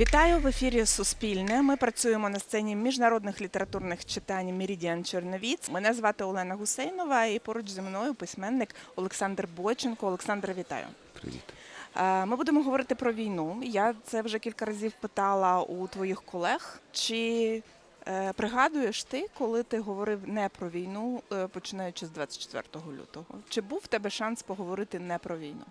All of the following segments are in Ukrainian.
Вітаю в ефірі Суспільне. Ми працюємо на сцені міжнародних літературних читань Мірідіан Черновіць. Мене звати Олена Гусейнова, і поруч зі мною письменник Олександр Бойченко. Олександр, вітаю. Привіт. Ми будемо говорити про війну. Я це вже кілька разів питала у твоїх колег. Чи е, пригадуєш ти, коли ти говорив не про війну, е, починаючи з 24 лютого? Чи був в тебе шанс поговорити не про війну?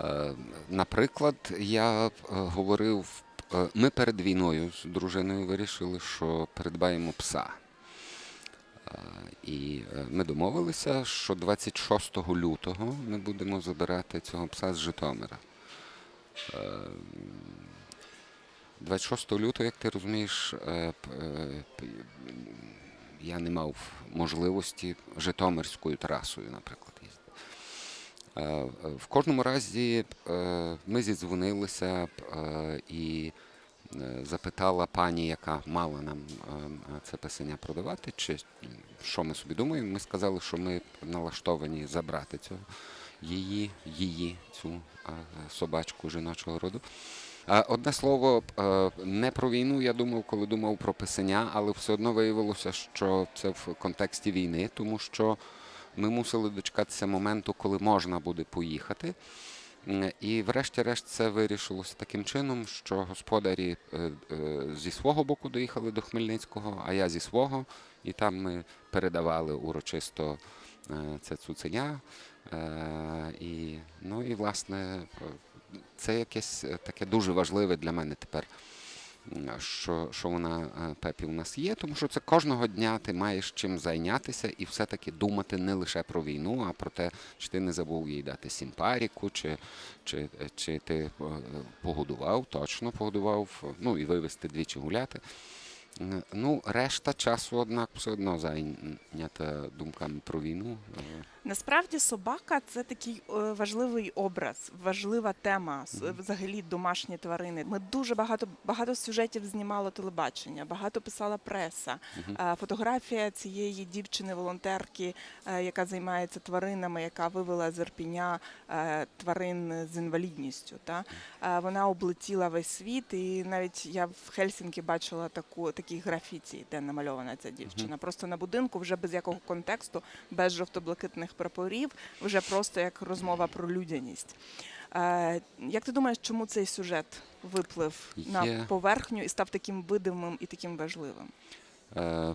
Е, Наприклад, я е, говорив, е, ми перед війною з дружиною вирішили, що придбаємо пса. І ми домовилися, що 26 лютого ми будемо забирати цього пса з Житомира. Е, 26 лютого, як ти розумієш, я не мав можливості Житомирською трасою, наприклад, В кожному разі е, ми зідзвонилися е, і е, запитала пані, яка мала нам е, це писання продавати, чи що ми собі думаємо. Ми сказали, що ми налаштовані забрати цього її, її, цю е, собачку жіночого роду. Е, Одне слово, е, не про війну я думав, коли думав про писання, але все одно виявилося, що це в контексті війни, тому що ми мусили дочекатися моменту, коли можна буде поїхати. І врешті-решт це вирішилося таким чином, що господарі е, е, зі свого боку доїхали до Хмельницького, а я зі свого, і там ми передавали урочисто е, це цуценя. І, ну і власне це якесь таке дуже важливе для мене тепер що, що вона е, Пепі у нас є, тому що це кожного дня ти маєш чим зайнятися і все-таки думати не лише про війну, а про те, чи ти не забув їй дати сімпаріку, чи, чи, чи ти е, погодував, точно погодував, ну і вивезти двічі гуляти. Е, Ну, решта часу, однак, все одно зайнята думками про війну. Е, Насправді собака це такий е, важливий образ, важлива тема. Взагалі домашні тварини. Ми дуже багато багато сюжетів знімало телебачення, багато писала преса. Фотографія цієї дівчини-волонтерки, яка займається тваринами, яка вивела з Ірпіня тварин з інвалідністю. Та вона облетіла весь світ, і навіть я в Хельсінкі бачила таку такі графіті, де намальована ця дівчина. Просто на будинку, вже без якого контексту, без жовто-блакитних прапорів, вже просто як розмова про людяність. Е, Як ти думаєш, чому цей сюжет виплив на поверхню і став таким видимим і таким важливим? Е, е,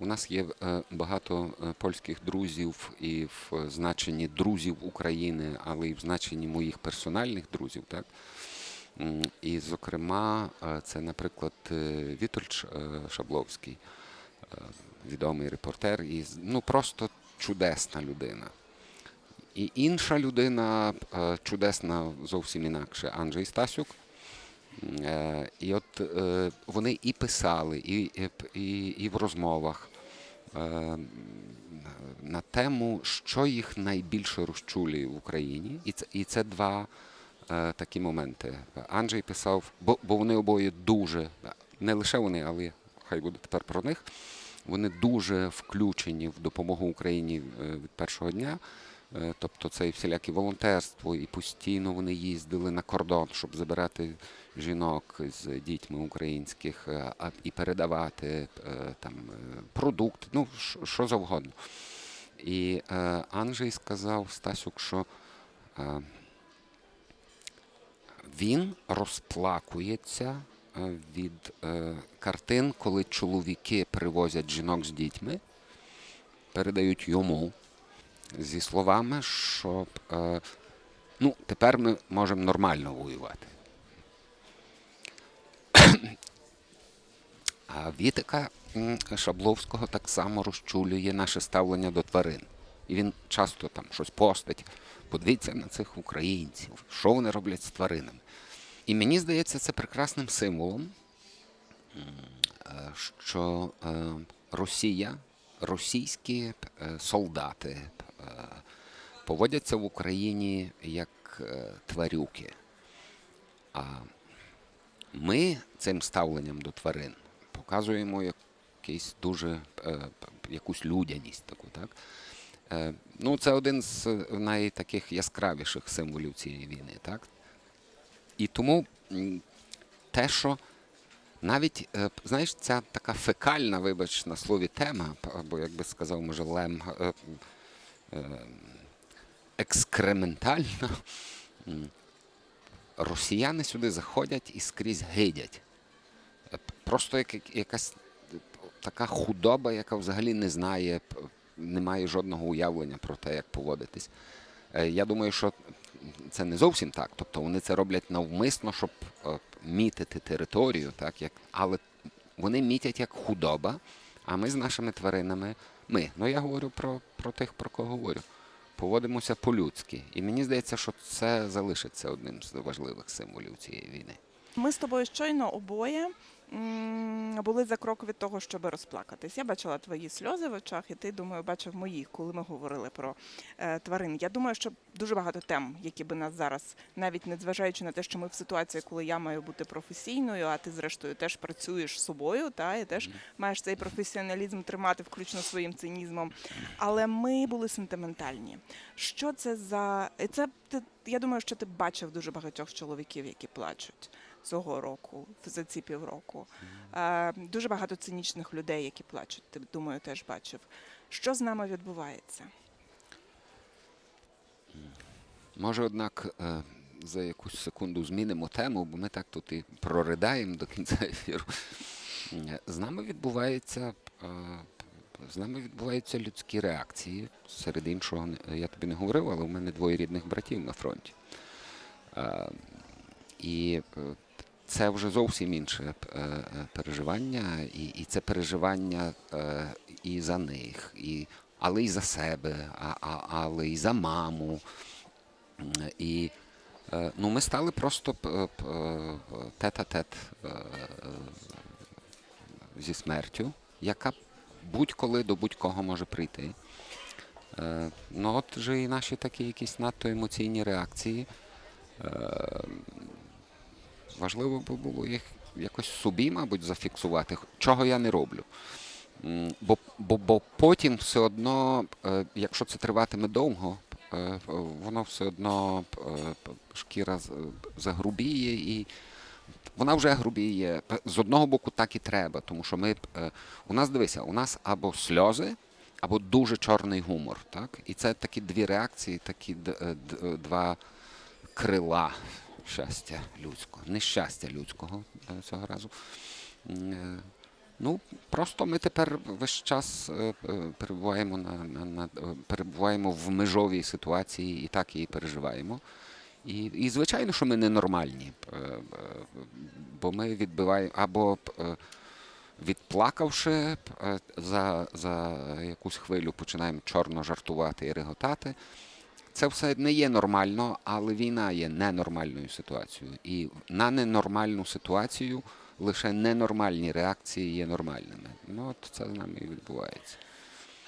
У нас є багато польських друзів і в значенні друзів України, але і в значенні моїх персональних друзів. Так? І, зокрема, е, це, наприклад, е, Вітольч е, Шабловський, відомий репортер, і ну, просто чудесна людина. І інша людина, чудесна зовсім інакше, Анджей Стасюк. І от вони і писали, і, і, і, в розмовах на тему, що їх найбільше розчулює в Україні. І це, і це два такі моменти. Анджей писав, бо, бо вони обоє дуже, не лише вони, але хай буде тепер про них. Вони дуже включені в допомогу Україні е, від першого дня. Е, Тобто це і всіляке волонтерство, і постійно вони їздили на кордон, щоб забирати жінок з дітьми українських е, і передавати е, там е, продукти, ну що- завгодно. І е, Анджей сказав Стасюк, що е, він розплакується е, від е, картин, коли чоловіки привозять жінок з дітьми, передають йому зі словами, що е, ну, тепер ми можемо нормально воювати. А Вітика Шабловського так само розчулює наше ставлення до тварин. І він часто там щось постить. Подивіться на цих українців, що вони роблять з тваринами. І мені здається, це прекрасним символом, е, що е, Росія, російські е, солдати поводяться в Україні як тварюки. А ми цим ставленням до тварин показуємо якийсь дуже якусь людяність таку, так? Е, Ну, це один з найтаких яскравіших символів цієї війни, так? І тому те, що навіть, е, знаєш, ця така фекальна, вибач, на слові тема, або, як би сказав, може, Лем, е, екскрементальна, росіяни сюди заходять і скрізь гидять. Просто як, як- якась така худоба, яка взагалі не знає, не має жодного уявлення про те, як поводитись. Е, Я думаю, що це не зовсім так. Тобто вони це роблять навмисно, щоб е, мітити територію, так, як, але вони мітять як худоба, а ми з нашими тваринами, ми, ну я говорю про, про тих, про кого говорю, поводимося по-людськи. І мені здається, що це залишиться одним з важливих символів цієї війни. Ми з тобою щойно обоє були за крок від того, щоб розплакатись. Я бачила твої сльози в очах, і ти, думаю, бачив мої, коли ми говорили про е, тварин. Я думаю, що дуже багато тем, які би нас зараз, навіть не зважаючи на те, що ми в ситуації, коли я маю бути професійною, а ти, зрештою, теж працюєш собою, та і теж маєш цей професіоналізм тримати, включно своїм цинізмом. Але ми були сентиментальні. Що це за це ти? Я думаю, що ти бачив дуже багатьох чоловіків, які плачуть цього року, за ці півроку. Е, дуже багато цинічних людей, які плачуть. Ти думаю, теж бачив. Що з нами відбувається? Може, однак, е, за якусь секунду змінимо тему, бо ми так тут і проридаємо до кінця ефіру. З нами відбувається. е, З нами відбуваються людські реакції. Серед іншого, я тобі не говорив, але у мене двоє рідних братів на фронті. І це вже зовсім інше е, е, переживання, і, і це переживання е, і за них, і, але і за себе, а, а, але і за маму. І ну, ми стали просто тет-а-тет зі смертю, яка будь-коли до будь-кого може прийти. Ну, от же і наші такі якісь надто емоційні реакції. Важливо би було їх якось собі, мабуть, зафіксувати, чого я не роблю. Бо, бо, бо потім все одно, е, якщо це триватиме довго, е, воно все одно е, шкіра загрубіє і вона вже грубіє. З одного боку, так і треба, тому що ми у нас дивися, у нас або сльози, або дуже чорний гумор. Так? І це такі дві реакції, такі два крила щастя людського, нещастя людського е, цього разу. Е, Ну, просто ми тепер весь час е, перебуваємо на, на, на перебуваємо в межовій ситуації і так її переживаємо. І, і звичайно, що ми ненормальні, бо ми відбиваємо або відплакавши за, за якусь хвилю, починаємо чорно жартувати і реготати. Це все не є нормально, але війна є ненормальною ситуацією. І на ненормальну ситуацію лише ненормальні реакції є нормальними. Ну, от це з нами і відбувається.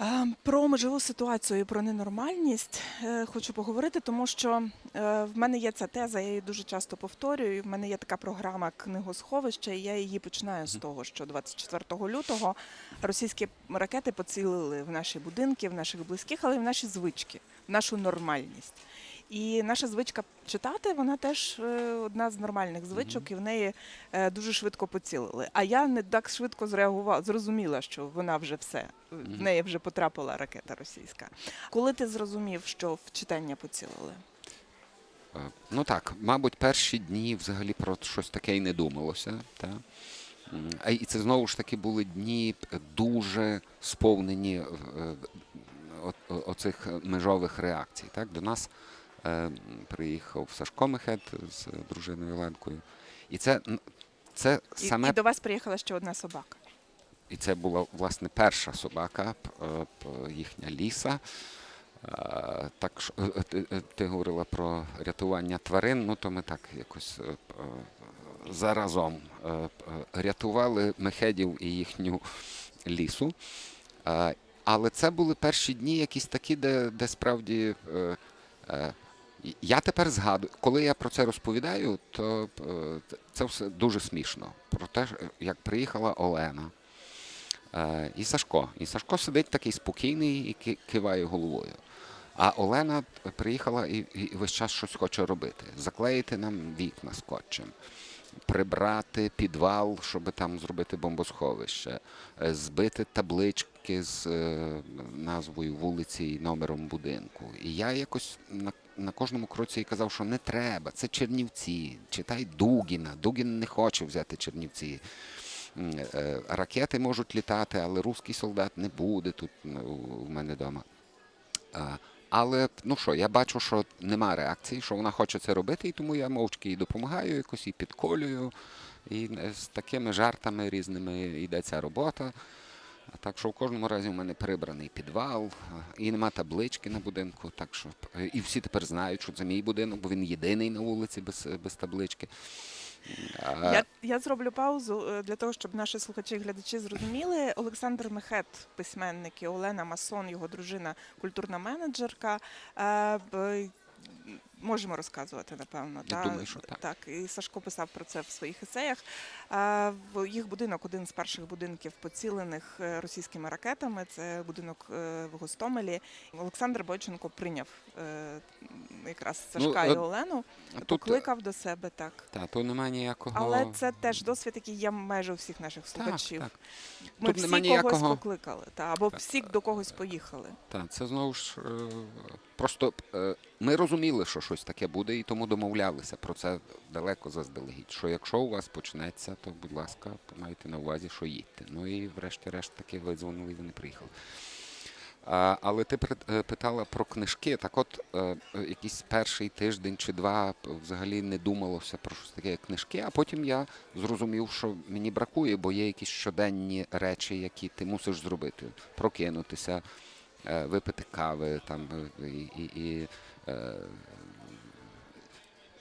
Е, Про межову ситуацію і про ненормальність е, хочу поговорити, тому що е, в мене є ця теза, я її дуже часто повторюю. В мене є така програма книгосховище, і я її починаю з того, що 24 лютого російські ракети поцілили в наші будинки, в наших близьких, але й в наші звички, в нашу нормальність. І наша звичка читати, вона теж е, одна з нормальних звичок, і в неї е, дуже швидко поцілили. А я не так швидко зреагувала, зрозуміла, що вона вже все, в неї вже потрапила ракета російська. Коли ти зрозумів, що в читання поцілили? Е, Ну так, мабуть, перші дні взагалі про щось таке і не думалося. Та? І це знову ж таки були дні дуже сповнені оцих межових реакцій. Так? До нас приїхав Сашко Мехет з дружиною Оленкою. І це, це І, саме і до вас приїхала ще одна собака. і це була власне перша собака, е, їхня ліса. Е, Так що е, ти, е, говорила про рятування тварин, ну то ми так якось е, е, заразом е, е, рятували мехедів і їхню лісу. Е, Але це були перші дні якісь такі, де, де справді. Е, е, Я тепер згадую, коли я про це розповідаю, то е, це все дуже смішно. Про те, як приїхала Олена. Е, І Сашко. І Сашко сидить такий спокійний і киває головою. А Олена приїхала і, весь час щось хоче робити. Заклеїти нам вікна скотчем, прибрати підвал, щоб там зробити бомбосховище, е, збити таблички з е, назвою вулиці і номером будинку. І я якось на, кожному кроці їй казав, що не треба, це Чернівці, читай Дугіна. Дугін не хоче взяти Чернівці. Е, Ракети можуть літати, але русський солдат не буде тут у мене вдома. Але ну що, я бачу, що нема реакції, що вона хоче це робити, і тому я мовчки їй допомагаю, якось і підколюю. І е, з такими жартами різними йде ця робота. Так що в кожному разі у мене прибраний підвал, і нема таблички на будинку. Так що е, і всі тепер знають, що це мій будинок, бо він єдиний на вулиці без, без таблички. Я, я зроблю паузу е, для того, щоб наші слухачі і глядачі зрозуміли. Олександр Мехет, письменник, і Олена Масон, його дружина, культурна менеджерка. Можемо розказувати, напевно. Я та? думаю, що так. так. І Сашко писав про це в своїх есеях. Їх будинок один з перших будинків, поцілених е, російськими ракетами. Це будинок е, в Гостомелі. Олександр Бойченко прийняв е, якраз Сашка Ну, і Олену, тут, покликав до себе так. та, то немає ніякого. Але це теж досвід, який є майже у всіх наших слухачів. так. Ми Тут всі когось ніякого- покликали, та, або всі до когось поїхали. Так, це знову ж е, просто е, ми розуміли, що щось таке буде, і тому домовлялися про це далеко заздалегідь. Що якщо у вас почнеться, то будь ласка, майте на увазі, що їдьте. Ну і врешті-решт таки видзвонили і вони приїхали. А, але ти е, питала про книжки. Так от, е, якийсь перший тиждень чи два взагалі не думалося про щось таке, як книжки, а потім я зрозумів, що мені бракує, бо є якісь щоденні речі, які ти мусиш зробити. Прокинутися, випити кави там, е, і, і, і е,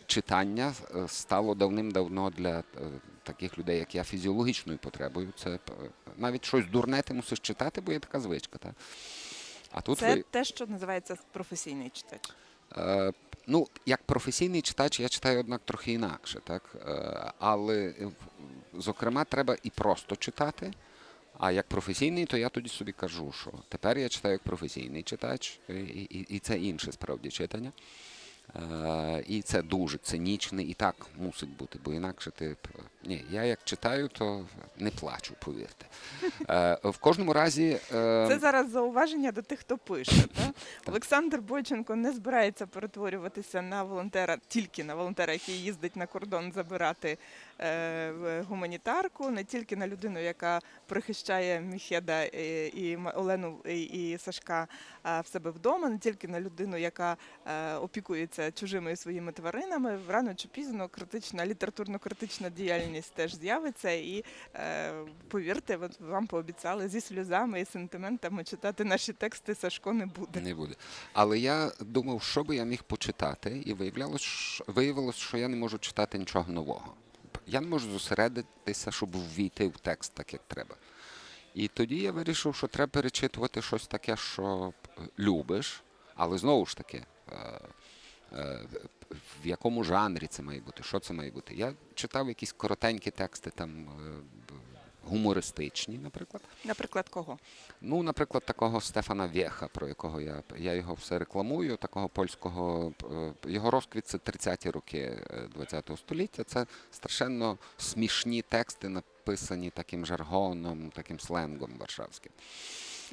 читання е, стало давним-давно для е, таких людей, як я, фізіологічною потребою. Це е, навіть щось дурне ти мусиш читати, бо є така звичка. Та? А тут Це ви, те, що називається професійний читач. Е, ну, як професійний читач, я читаю, однак, трохи інакше, так? Е, але, е, зокрема, треба і просто читати. А як професійний, то я тоді собі кажу, що тепер я читаю як професійний читач, і, і, і це інше справді читання. Е, і це дуже цинічне, і так мусить бути, бо інакше ти. Ні, я як читаю, то не плачу, повірте. Е, в кожному разі. е, Це зараз зауваження до тих, хто пише. Та? Олександр Бойченко не збирається перетворюватися на волонтера, тільки на волонтера, який їздить на кордон забирати гуманітарку, не тільки на людину, яка прихищає Міхеда і, і Олену і, Сашка е, в себе вдома, не тільки на людину, яка е, опікується чужими і своїми тваринами. Рано чи пізно критична літературно-критична діяльність теж з'явиться. І е, повірте, вам пообіцяли зі сльозами і сентиментами читати наші тексти Сашко не буде. Не буде. Але я думав, що би я міг почитати, і виявлялось, що- виявилось, що я не можу читати нічого нового. Я не можу зосередитися, щоб ввійти в текст так, як треба. І тоді я вирішив, що треба перечитувати щось таке, що е, любиш, але знову ж таки, е, е, в якому жанрі це має бути, що це має бути. Я читав якісь коротенькі тексти, там гумористичні, наприклад. Наприклад, кого? Ну, наприклад, такого Стефана Вєха, про якого я, я його все рекламую, такого польського е, його розквіт це 30-ті роки ХХ століття. Це страшенно смішні тексти, написані таким жаргоном, таким сленгом варшавським.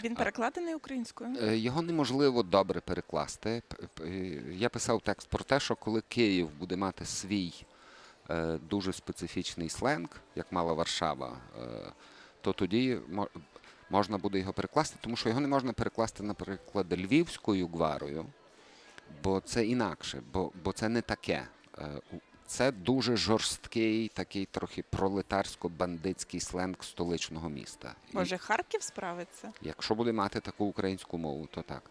Він перекладений українською. Е, Його неможливо добре перекласти. Е, Я писав текст про те, що коли Київ буде мати свій е, дуже специфічний сленг, як мала Варшава, е, то тоді можна буде його перекласти, тому що його не можна перекласти, наприклад, львівською гварою, бо це інакше, бо, бо це не таке. Е, Це дуже жорсткий, такий трохи пролетарсько-бандитський сленг столичного міста. Може, Харків справиться? Якщо буде мати таку українську мову, то так.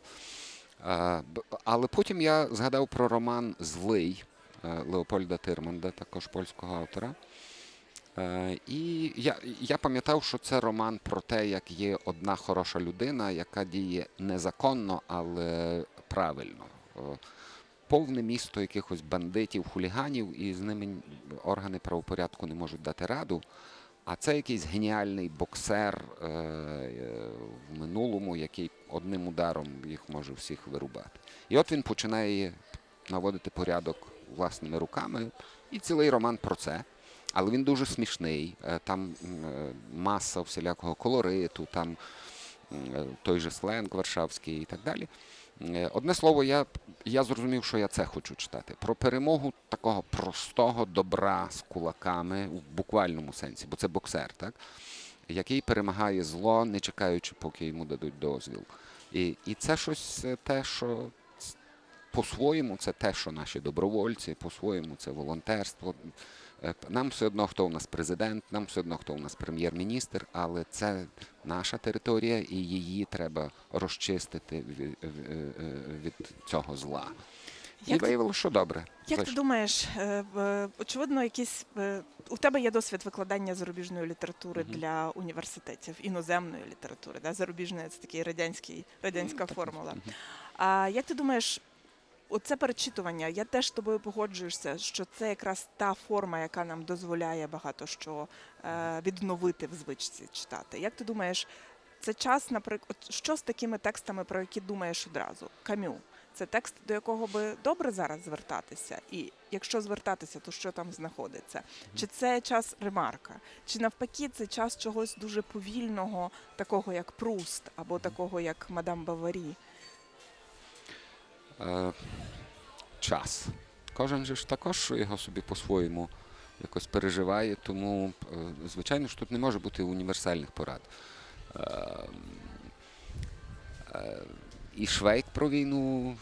Е, Але потім я згадав про роман Злий е, Леопольда Тирманда, також польського автора. Е, І я, я пам'ятав, що це роман про те, як є одна хороша людина, яка діє незаконно, але правильно. Е, Повне місто якихось бандитів, хуліганів, і з ними органи правопорядку не можуть дати раду. А це якийсь геніальний боксер е, е, в минулому, який одним ударом їх може всіх вирубати. І от він починає наводити порядок власними руками, і цілий роман про це. Але він дуже смішний. Е, Там е, маса всілякого колориту, там е, той же сленг варшавський і так далі. Одне слово, я, я зрозумів, що я це хочу читати. Про перемогу такого простого добра з кулаками в буквальному сенсі, бо це боксер, так? який перемагає зло, не чекаючи, поки йому дадуть дозвіл. І, і це щось те, що по-своєму це те, що наші добровольці, по-своєму це волонтерство. Е, Нам все одно, хто у нас президент, нам все одно, хто у нас прем'єр-міністр, але це наша територія, і її треба розчистити від, від цього зла. І Як ти- виявилося, що добре. Як ти думаєш, е, очевидно, якісь е, у тебе є досвід викладання зарубіжної літератури Мгм. для університетів, іноземної літератури, да? зарубіжна це такий радянський радянська формула. Мгм. А як ти думаєш, оце перечитування, я теж з тобою погоджуюся, що це якраз та форма, яка нам дозволяє багато що е, відновити в звичці читати. Як ти думаєш, це час, наприклад, що з такими текстами, про які думаєш одразу? Камю. Це текст, до якого би добре зараз звертатися, і якщо звертатися, то що там знаходиться? Чи це час ремарка? Чи навпаки, це час чогось дуже повільного, такого як Пруст, або такого як Мадам Баварі? Е, час. Кожен же ж також його собі по-своєму якось переживає, тому, е, звичайно ж, тут не може бути універсальних порад. Е, І Швейк про війну,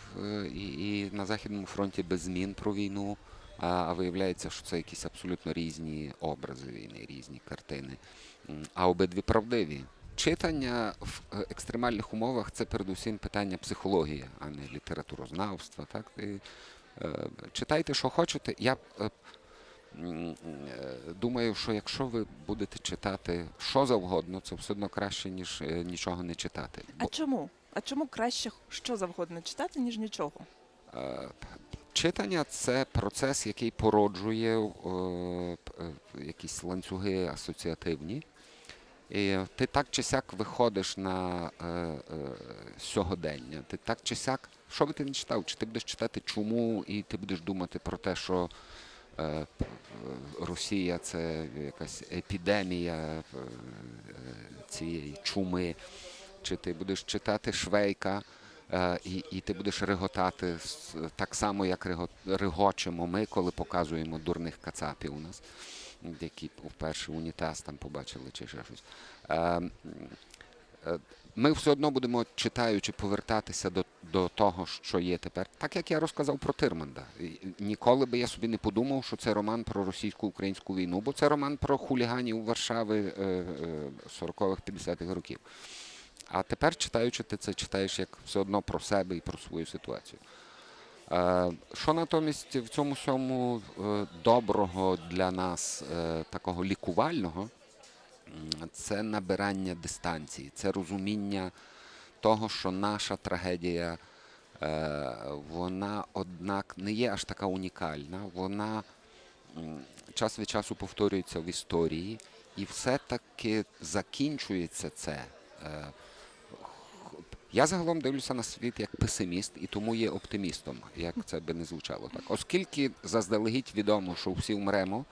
і, на Західному фронті без змін про війну. А виявляється, що це якісь абсолютно різні образи війни, різні картини. А обидві правдиві. Читання в е, екстремальних умовах це передусім питання психології, а не літературознавства. Так? І, е, читайте, що хочете. Я е, е, думаю, що якщо ви будете читати що завгодно, це все одно краще, ніж е, нічого не читати. А чому? А чому краще що завгодно читати, ніж нічого? Е, Читання це процес, який породжує е, е, якісь ланцюги асоціативні. І ти так чи сяк виходиш на е, е, сьогодення. Ти так чи сяк, що би ти не читав, чи ти будеш читати чому, і ти будеш думати про те, що е, Росія це якась епідемія е, цієї чуми, чи ти будеш читати Швейка. Е, і, і ти будеш реготати так само, як рего, регочемо ми, коли показуємо дурних кацапів у нас, які вперше унітаз там побачили чи ще щось. Е, е, ми все одно будемо, читаючи, повертатися до, до того, що є тепер. Так як я розказав про Тирманда. Ніколи би я собі не подумав, що це роман про російсько-українську війну, бо це роман про хуліганів Варшави е, е, 40-х, 50-х років. А тепер, читаючи, ти це читаєш як все одно про себе і про свою ситуацію. Е, Що натомість в цьому всьому е, доброго для нас, е, такого лікувального, це набирання дистанції, це розуміння того, що наша трагедія, вона, однак, не є аж така унікальна, вона час від часу повторюється в історії, і все-таки закінчується це. Я загалом дивлюся на світ як песиміст і тому є оптимістом, як це би не звучало так. Оскільки заздалегідь відомо, що всі вмремо,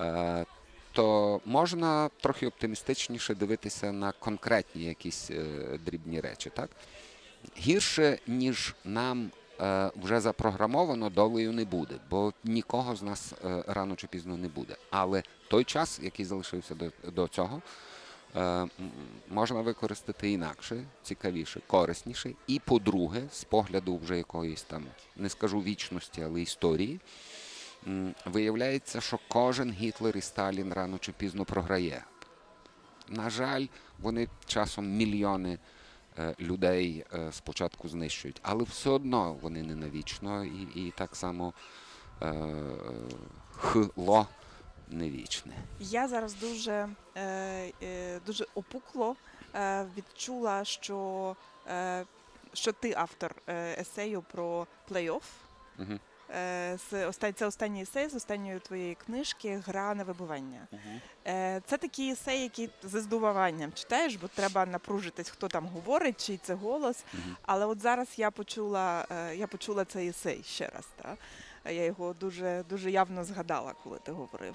е, то можна трохи оптимістичніше дивитися на конкретні якісь е, дрібні речі. Так? Гірше, ніж нам е, вже запрограмовано, долею не буде, бо нікого з нас рано чи пізно не буде. Але той час, який залишився до, до цього, можна використати інакше, цікавіше, корисніше. І по-друге, з погляду вже якоїсь там, не скажу вічності, але історії, виявляється, що кожен Гітлер і Сталін рано чи пізно програє. На жаль, вони часом мільйони е, людей е, спочатку знищують, але все одно вони не навічно, і, і так само е, е, хло не вічне. Я зараз дуже, е, е, дуже опукло е, відчула, що, що ти автор есею про плей-офф. З це останній есей з останньої твоєї книжки Гра на вибивання. Е, Це такий есей, який з здивуванням читаєш, бо треба напружитись, хто там говорить, чий це голос. Мгм. Але от зараз я почула, я почула цей есей ще раз. Та? Я його дуже, дуже явно згадала, коли ти говорив.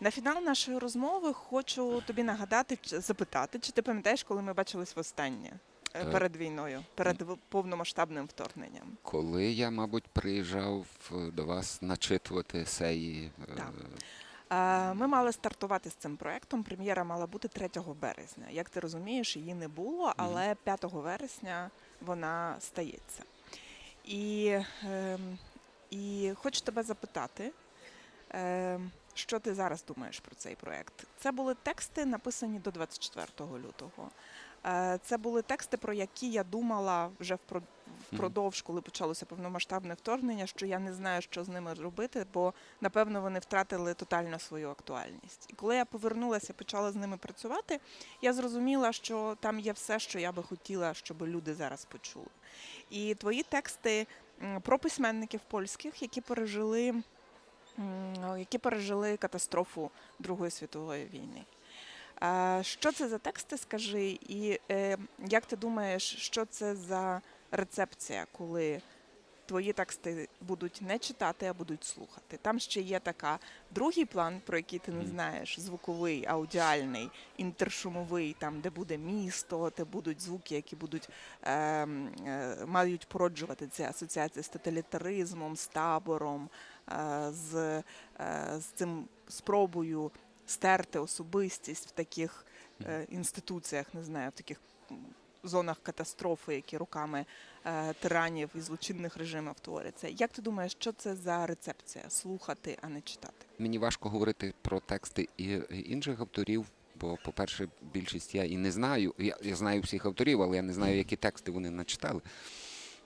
На фінал нашої розмови хочу тобі нагадати, запитати, чи ти пам'ятаєш, коли ми бачились востаннє е, Е, перед війною, перед повномасштабним вторгненням. Коли я, мабуть, приїжджав е, до вас начитувати есеї. е, Так. Ми мали стартувати з цим проектом. Прем'єра мала бути 3 березня. Як ти розумієш, її не було, але 5 вересня вона стається. І, ем, і хочу тебе запитати, ем, що ти зараз думаєш про цей проект? Це були тексти, написані до 24 лютого. Е, Це були тексти, про які я думала вже впродовж, коли почалося повномасштабне вторгнення, що я не знаю, що з ними робити, бо напевно вони втратили тотально свою актуальність. І коли я повернулася, почала з ними працювати, я зрозуміла, що там є все, що я би хотіла, щоб люди зараз почули. І твої тексти про письменників польських, які пережили, які пережили катастрофу Другої світової війни. Що це за тексти, скажи, і е, як ти думаєш, що це за рецепція, коли твої тексти будуть не читати, а будуть слухати? Там ще є така другий план, про який ти не знаєш, звуковий, аудіальний, інтершумовий, там де буде місто, де будуть звуки, які будуть е, е, мають породжувати ці асоціації з тоталітаризмом, з табором, е, з, е, з цим спробою стерти особистість в таких е, інституціях, не знаю, в таких зонах катастрофи, які руками е, тиранів і злочинних режимів творяться. Як ти думаєш, що це за рецепція? Слухати, а не читати? Мені важко говорити про тексти і і інших авторів, бо, по-перше, більшість я і не знаю. Я, я знаю всіх авторів, але я не знаю, які тексти вони начитали.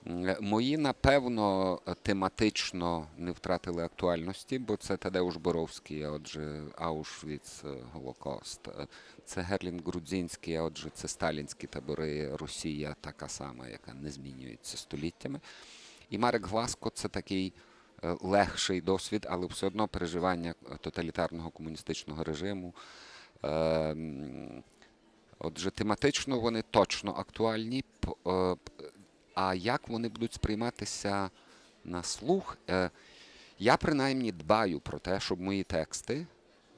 Е, Мої, напевно, тематично не втратили актуальності, бо це Тадеуш Боровський, а отже, Аушвіц, е, Голокост. Е, Це Герлін Грудзінський, а отже, це сталінські табори, Росія така сама, яка не змінюється століттями. І Марек Гласко це такий е, легший досвід, але все одно переживання е, тоталітарного комуністичного режиму. Е, Отже, тематично вони точно актуальні. А як вони будуть сприйматися на слух? Е, Я принаймні дбаю про те, щоб мої тексти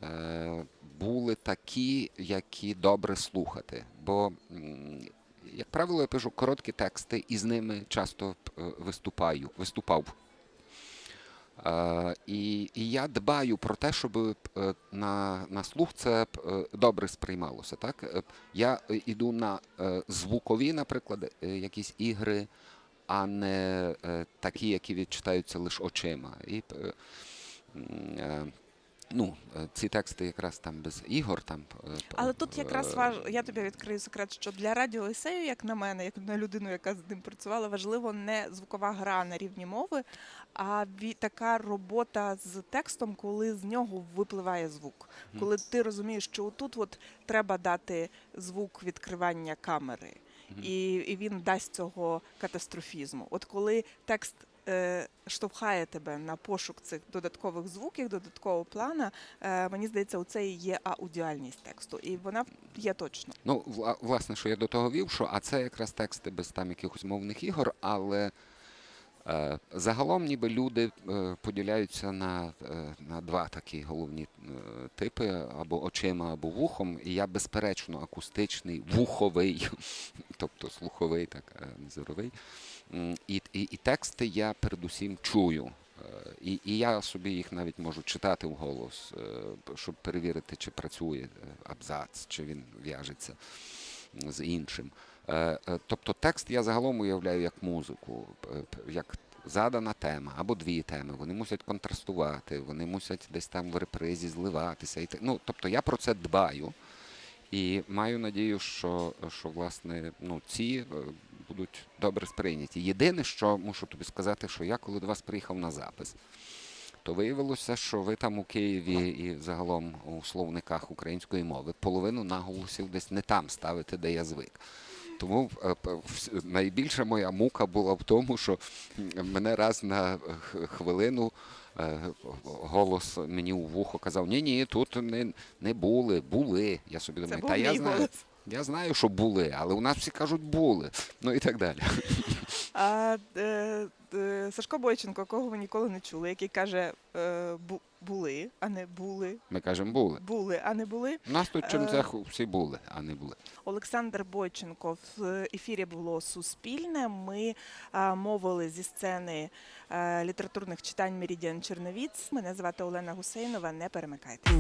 е, були такі, які добре слухати. Бо, як правило, я пишу короткі тексти і з ними часто е, виступаю, виступав. Е, і, і я дбаю про те, щоб е, на, на слух це е, добре сприймалося. Так? Я йду на звукові, наприклад, якісь ігри, а не такі, які відчитаються лише очима. І, ну, е, ці тексти якраз там без ігор. Там, е, Але тут якраз е, важ... я тобі відкрию секрет, що для радіоесею, як на мене, як на людину, яка з ним працювала, важливо не звукова гра на рівні мови, а така робота з текстом, коли з нього випливає звук. Коли ти розумієш, що отут от треба дати звук відкривання камери, і, і він дасть цього катастрофізму. От коли текст. Е, Штовхає тебе на пошук цих додаткових звуків, додаткового плана. Е, мені здається, у це і є аудіальність тексту, і вона є точно. Ну, власне, що я до того вів, що а це якраз тексти без там якихось мовних ігор, але е, загалом ніби люди поділяються на, на два такі головні типи: або очима, або вухом. І я, безперечно, акустичний, вуховий, тобто слуховий, так, е, не зоровий. І, і, і тексти я передусім чую. Е, І, і я собі їх навіть можу читати вголос, е, щоб перевірити, чи працює абзац, чи він в'яжеться з іншим. Тобто текст я загалом уявляю як музику, як задана тема або дві теми. Вони мусять контрастувати, вони мусять десь там в репризі зливатися. Ну, тобто я про це дбаю. І маю надію, що, що власне ну, ці е, будуть добре сприйняті. Єдине, що мушу тобі сказати, що я коли до вас приїхав на запис, то виявилося, що ви там у Києві і загалом у словниках української мови половину наголосів десь не там ставите, де я звик. Тому е, найбільша моя мука була в тому, що мене раз на хвилину е, голос мені у вухо казав: ні, ні, тут не, не були, були. Я собі Це думаю, був та я мій знаю. голос. Я знаю, що були, але у нас всі кажуть були. Ну і так далі. А е, е, Сашко Бойченко, кого ви ніколи не чули, який каже е, бу- були, а не були, Ми кажемо були. були, а не були. У нас тут в Е. Всі були, а не були. Олександр Бойченко в ефірі було Суспільне. Ми а, мовили зі сцени е, літературних читань Меридіан Черновіць. Мене звати Олена Гусейнова. Не перемикайтеся.